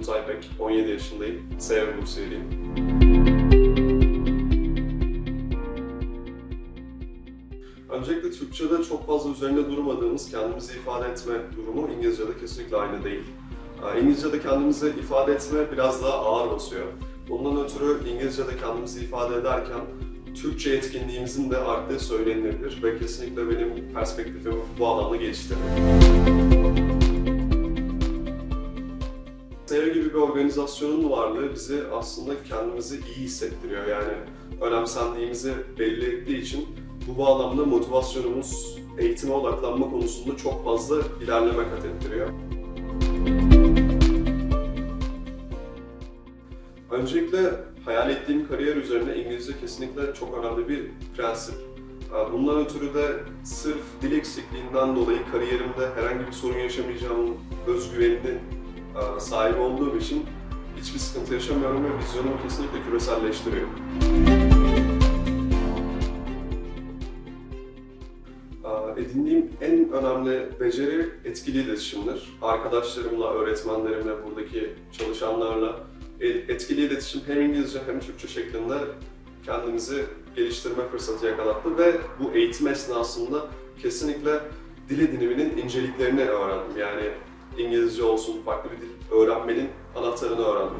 Umut Aypek, 17 yaşındayım. Sev Bursiyeliyim. Öncelikle Türkçe'de çok fazla üzerinde durmadığımız kendimizi ifade etme durumu İngilizce'de kesinlikle aynı değil. Ee, İngilizce'de kendimizi ifade etme biraz daha ağır basıyor. Bundan ötürü İngilizce'de kendimizi ifade ederken Türkçe etkinliğimizin de arttığı söylenilebilir ve kesinlikle benim perspektifimi bu alanda geliştirdi. SEO gibi bir organizasyonun varlığı bizi aslında kendimizi iyi hissettiriyor. Yani önemsendiğimizi belli ettiği için bu bağlamda motivasyonumuz eğitime odaklanma konusunda çok fazla ilerleme kat ettiriyor. Öncelikle hayal ettiğim kariyer üzerine İngilizce kesinlikle çok önemli bir prensip. Bundan ötürü de sırf dil eksikliğinden dolayı kariyerimde herhangi bir sorun yaşamayacağım özgüveninin e, sahibi olduğum için hiçbir sıkıntı yaşamıyorum ve vizyonumu kesinlikle küreselleştiriyor. E, Edindiğim en önemli beceri etkili iletişimdir. Arkadaşlarımla, öğretmenlerimle, buradaki çalışanlarla etkili iletişim hem İngilizce hem Türkçe şeklinde kendimizi geliştirme fırsatı yakalattı ve bu eğitim esnasında kesinlikle dil ediniminin inceliklerini öğrendim. Yani İngilizce olsun, farklı bir dil öğrenmenin anahtarını öğrendim.